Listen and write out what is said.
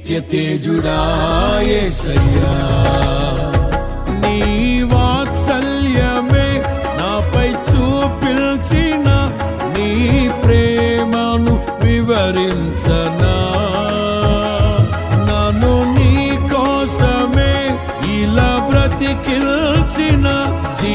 నిత్య తేజుడాయేసయ్యా నీ వాత్సల్యమే నాపై చూపిల్చిన నీ ప్రేమను వివరించనా. నన్ను నీ కోసమే ఇలా బ్రతికిల్చిన జీ